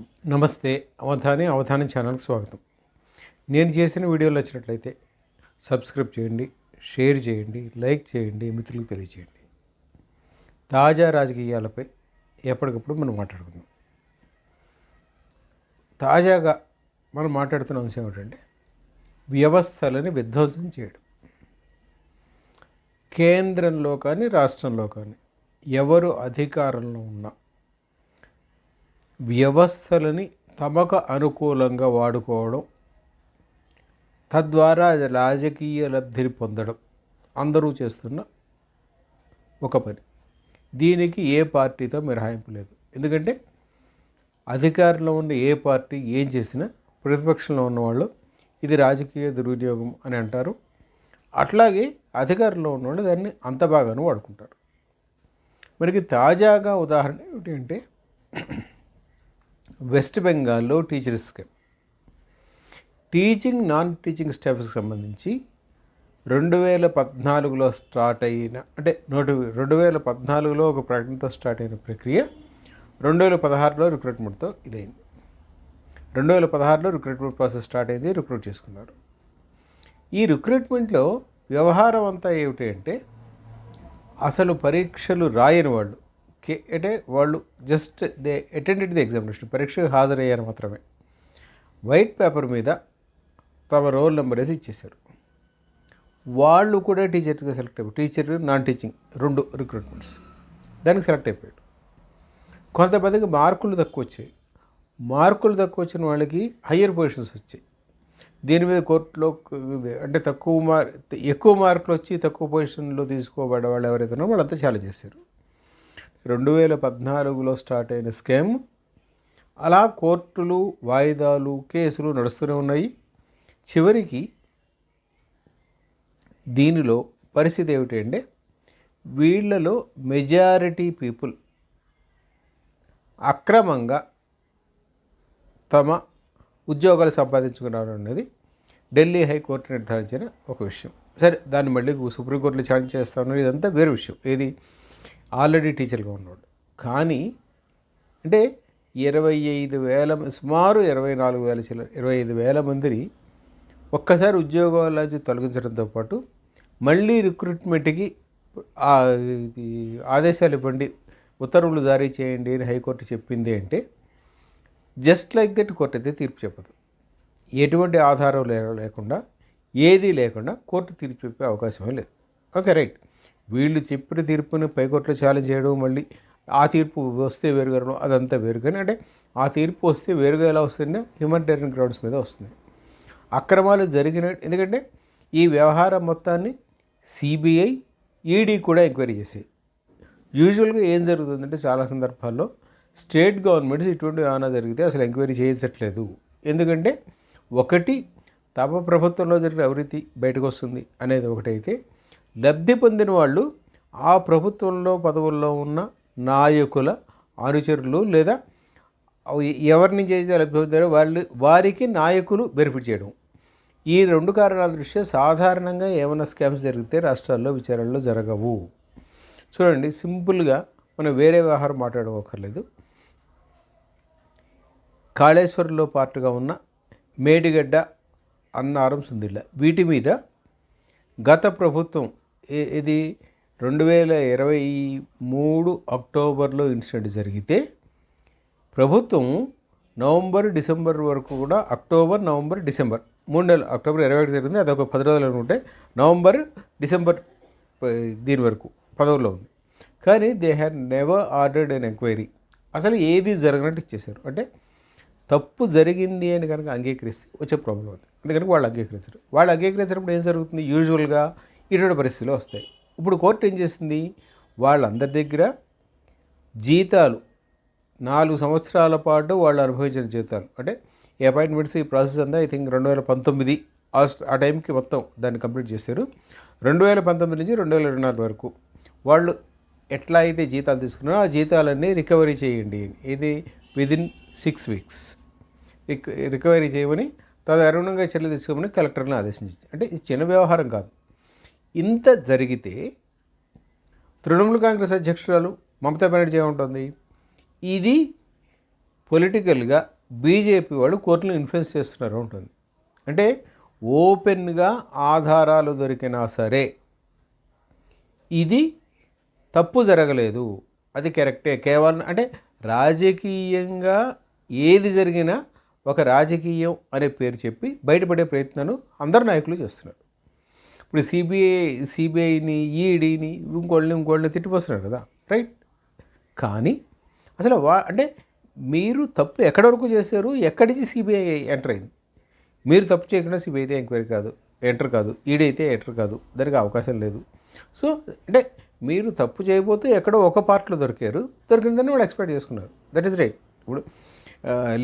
నమస్తే అవధాని అవధానం ఛానల్కి స్వాగతం. నేను చేసిన వీడియోలు వచ్చినట్లయితే సబ్స్క్రైబ్ చేయండి షేర్ చేయండి లైక్ చేయండి మిత్రులకు తెలియజేయండి. తాజా రాజకీయాలపై ఎప్పటికప్పుడు మనం మాట్లాడుకుందాం. తాజాగా మనం మాట్లాడుతున్న అంశం ఏమిటంటే వ్యవస్థలని విధ్వంసం చేయడం. కేంద్రంలో కానీ రాష్ట్రంలో కానీ ఎవరు అధికారంలో ఉన్నా వ్యవస్థలని తమకు అనుకూలంగా వాడుకోవడం తద్వారా రాజకీయ లబ్ధిని పొందడం. అందరూ చేస్తున్న ఒక పని. దీనికి ఏ పార్టీతో మినహాయింపు లేదు. ఎందుకంటే అధికారంలో ఉన్న ఏ పార్టీ ఏం చేసినా ప్రతిపక్షంలో ఉన్నవాళ్ళు ఇది రాజకీయ దుర్వినియోగం అని అంటారు. అట్లాగే అధికారంలో ఉన్నవాళ్ళు దాన్ని అంత బాగాను వాడుకుంటారు. మనకి తాజాగా ఉదాహరణ ఏమిటి అంటే వెస్ట్ బెంగాల్లో టీచర్స్కి స్కీమ్ టీచింగ్ నాన్ టీచింగ్ స్టాఫ్స్కి సంబంధించి రెండు వేల పద్నాలుగులో స్టార్ట్ అయిన అంటే నోటి రెండు వేల పద్నాలుగులో ఒక ప్రకటనతో స్టార్ట్ అయిన ప్రక్రియ రెండు వేల పదహారులో రిక్రూట్మెంట్తో ఇదైంది. రెండు వేల పదహారులో రిక్రూట్మెంట్ ప్రాసెస్ స్టార్ట్ అయింది రిక్రూట్ చేసుకున్నారు. ఈ రిక్రూట్మెంట్లో వ్యవహారం అంతా ఏమిటి అంటే అసలు పరీక్షలు రాయని వాళ్ళు కే అంటే వాళ్ళు just they attended the examination పరీక్షకు హాజరయ్యారు మాత్రమే. వైట్ పేపర్ మీద తమ రోల్ నెంబర్ వేసి ఇచ్చేశారు. వాళ్ళు కూడా టీచర్గా సెలెక్ట్ అయిపోయి టీచర్ నాన్ టీచింగ్ రెండు రిక్రూట్మెంట్స్ దానికి సెలెక్ట్ అయిపోయాడు కొంతమందికి మార్కులు తక్కువ వచ్చాయి. మార్కులు తక్కువ వచ్చిన వాళ్ళకి హయ్యర్ పొజిషన్స్ వచ్చాయి. దీని మీద కోర్టులో అంటే తక్కువ మార్ ఎక్కువ మార్కులు వచ్చి తక్కువ పొజిషన్లో తీసుకోబడే వాళ్ళు ఎవరైతే ఉన్నారో వాళ్ళంతా చాలా చేశారు. రెండు వేల పద్నాలుగులో స్టార్ట్ అయిన స్కామ్. అలా కోర్టులు వాయిదాలు కేసులు నడుస్తూనే ఉన్నాయి. చివరికి దీనిలో పరిస్థితి ఏమిటంటే వీళ్ళలో మెజారిటీ పీపుల్ అక్రమంగా తమ ఉద్యోగాలు సంపాదించుకున్నారు అనేది ఢిల్లీ హైకోర్టు నిర్ధారించిన ఒక విషయం. సరే దాన్ని మళ్ళీ సుప్రీంకోర్టులో ఛాలెంజ్ చేస్తాను. ఇదంతా వేరే విషయం. ఏది? ఆల్రెడీ టీచర్గా ఉన్నాడు. కానీ అంటే ఇరవై ఐదు వేల సుమారు ఇరవై నాలుగు వేల చిల్ల ఇరవై ఐదు వేల మందిని ఒక్కసారి ఉద్యోగాల నుంచి తొలగించడంతో పాటు మళ్ళీ రిక్రూట్మెంట్కి ఆదేశాలు ఇవ్వండి ఉత్తర్వులు జారీ చేయండి అని హైకోర్టు చెప్పింది అంటే జస్ట్ లైక్ దట్ కోర్టు అయితే తీర్పు చెప్పదు. ఎటువంటి ఆధారం లే- లేకుండా ఏదీ లేకుండా కోర్టు తీర్పు చెప్పే అవకాశమే లేదు. Okay right. వీళ్ళు చెప్పిన తీర్పుని పైకోట్లు ఛాలెంజ్ చేయడం మళ్ళీ ఆ తీర్పు వస్తే వేరుగా అదంతా వేరుగానే అంటే ఆ తీర్పు వస్తే వేరుగా ఎలా వస్తుందంటే హ్యూమానిటేరియన్ గ్రౌండ్స్ మీద వస్తుంది. అక్రమాలు జరిగిన ఎందుకంటే ఈ వ్యవహారం మొత్తాన్ని సిబిఐ ఈడీ కూడా ఎంక్వైరీ చేసాయి యూజువల్గా ఏం జరుగుతుందంటే చాలా సందర్భాల్లో స్టేట్ గవర్నమెంట్స్ ఇటువంటి ఏమైనా జరిగితే అసలు ఎంక్వైరీ చేయించట్లేదు. ఎందుకంటే ఒకటి తమ ప్రభుత్వంలో జరిగిన అవినీతి బయటకు వస్తుంది అనేది ఒకటైతే లబ్ధి పొందిన వాళ్ళు ఆ ప్రభుత్వంలో పదవుల్లో ఉన్న నాయకుల అనుచరులు లేదా ఎవరి నుంచి అయితే లబ్ధి పొందారో వాళ్ళు వారికి నాయకులు బెనిఫిట్ చేయడం. ఈ రెండు కారణాల దృష్ట్యా సాధారణంగా ఏమైనా స్కామ్స్ జరిగితే రాష్ట్రాల్లో విచారణలో జరగవు. చూడండి సింపుల్గా మనం వేరే వ్యవహారం మాట్లాడుకోకర్లేదు కాళేశ్వరంలో పార్ట్గా ఉన్న మేడిగడ్డ అన్నారం సుందిళ్ళ వీటి మీద గత ప్రభుత్వం ఇది రెండు వేల ఇరవై మూడు అక్టోబర్లో ఇన్సిడెంట్ జరిగితే ప్రభుత్వం నవంబర్ డిసెంబర్ వరకు కూడా అక్టోబర్ నవంబర్ డిసెంబర్ మూడు నెలలు అక్టోబర్ ఇరవై ఒకటి జరిగింది అదొక పది రోజులు అనుకుంటే నవంబర్ డిసెంబర్ దీని వరకు పదవులో ఉంది. కానీ they had never ordered an enquiry. అసలు ఏది జరగనట్టు ఇచ్చేశారు? అంటే తప్పు జరిగింది అని కనుక అంగీకరిస్తే వచ్చే ప్రాబ్లం ఉంది అందుకని వాళ్ళు అంగీకరించరు. వాళ్ళు అంగీకరించినప్పుడు ఏం జరుగుతుంది? యూజువల్గా ఇటువంటి పరిస్థితులు వస్తాయి. ఇప్పుడు కోర్టు ఏం చేసింది? వాళ్ళందరి దగ్గర జీతాలు నాలుగు సంవత్సరాల పాటు వాళ్ళు అనుభవించిన జీతాలు. అంటే ఈ అపాయింట్మెంట్స్ ఈ ప్రాసెస్ అంతా ఐ థింక్ రెండు వేల పంతొమ్మిది ఆ ఆ టైంకి మొత్తం దాన్ని కంప్లీట్ చేశారు. రెండు వేల పంతొమ్మిది నుంచి రెండు వేల ఇరవై నాలుగు వరకు వాళ్ళు ఎట్లా అయితే జీతాలు తీసుకున్నారో ఆ జీతాలన్నీ రికవరీ చేయండి. ఇది విదిన్ సిక్స్ వీక్స్. రికవరీ చేయమని తదనుగుణంగా చర్యలు తీసుకోమని కలెక్టర్ని ఆదేశించింది. అంటే ఇది చిన్న వ్యవహారం కాదు. ఇంత జరిగితే తృణమూల్ కాంగ్రెస్ అధ్యక్షురాలు మమతా బెనర్జీ ఏముంటుంది? ఇది పొలిటికల్గా బీజేపీ వాళ్ళు కోర్టును ఇన్ఫ్లుయెన్స్ చేస్తున్నారు ఉంటుంది అంటే ఓపెన్గా ఆధారాలు దొరికినా సరే ఇది తప్పు జరగలేదు. అది కరెక్టే. కేవలం అంటే రాజకీయంగా ఏది జరిగినా ఒక రాజకీయం అనే పేరు చెప్పి బయటపడే ప్రయత్నాలు అందరు నాయకులు చేస్తున్నారు. ఇప్పుడు సిబిఐ సిబిఐని ఈడీని ఇంకోళ్ళని ఇంకోళ్ళని తిట్టిపోస్తున్నారు కదా రైట్ కానీ అసలు వా అంటే మీరు తప్పు ఎక్కడి వరకు చేశారు? ఎక్కడి నుంచి సిబిఐ ఎంటర్ అయింది? మీరు తప్పు చేయకుండా సిబిఐ అయితే ఎంక్వైరీ కాదు ఎంటర్ కాదు ఈడీ అయితే ఎంటర్ కాదు దానికి అవకాశం లేదు. సో అంటే మీరు తప్పు చేయబోతే ఎక్కడో ఒక పార్ట్లో దొరికారు దొరికిందని వాళ్ళు ఎక్స్పెక్ట్ చేసుకున్నారు. దట్ ఈస్ రైట్ ఇప్పుడు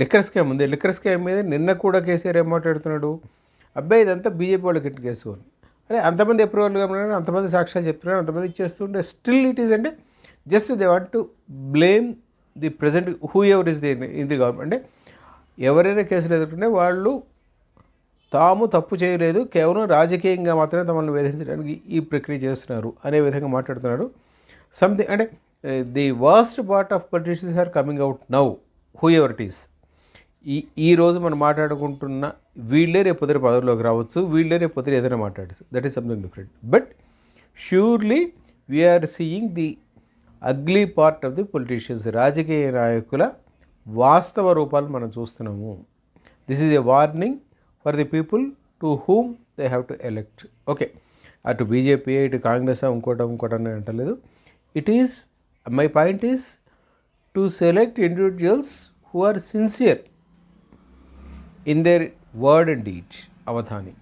లిక్కర్ స్కామ్ ఉంది. లిక్కర్ స్కామ్ మీద నిన్న కూడా కేసీఆర్ ఏం మాట్లాడుతున్నాడు? అబ్బాయి ఇదంతా బీజేపీ వాళ్ళకి కేసు అని. అరే అంతమంది అప్రూవల్ కావాలి అంతమంది సాక్ష్యాలు చెప్తున్నారు అంతమంది ఇచ్చేస్తుంటే స్టిల్ ఇట్ ఈస్ అంటే just they want to blame the present whoever is the in the government అంటే ఎవరైనా కేసులు ఎదుర్కొంటే వాళ్ళు తాము తప్పు చేయలేదు కేవలం రాజకీయంగా మాత్రమే తమను వేధించడానికి ఈ ప్రక్రియ చేస్తున్నారు అనే విధంగా మాట్లాడుతున్నారు. సంథింగ్ అంటే the worst part of politicians are coming out now whoever it is ఈ ఈరోజు మనం మాట్లాడుకుంటున్న వీళ్ళే రేపు పొద్దున పదవిలోకి రావచ్చు వీళ్ళే రేపు పొద్దున ఏదైనా మాట్లాడచ్చు. That is something different but surely we're seeing the ugly part of the politicians రాజకీయ నాయకుల వాస్తవ రూపాలు మనం చూస్తున్నాము. This is a warning for the people to whom they have to elect okay అటు బీజేపీ ఇటు కాంగ్రెస్ ఇంకోట ఇంకోట అని అంటలేదు. It is my point is to select individuals who are sincere in their word and deed, avadhani.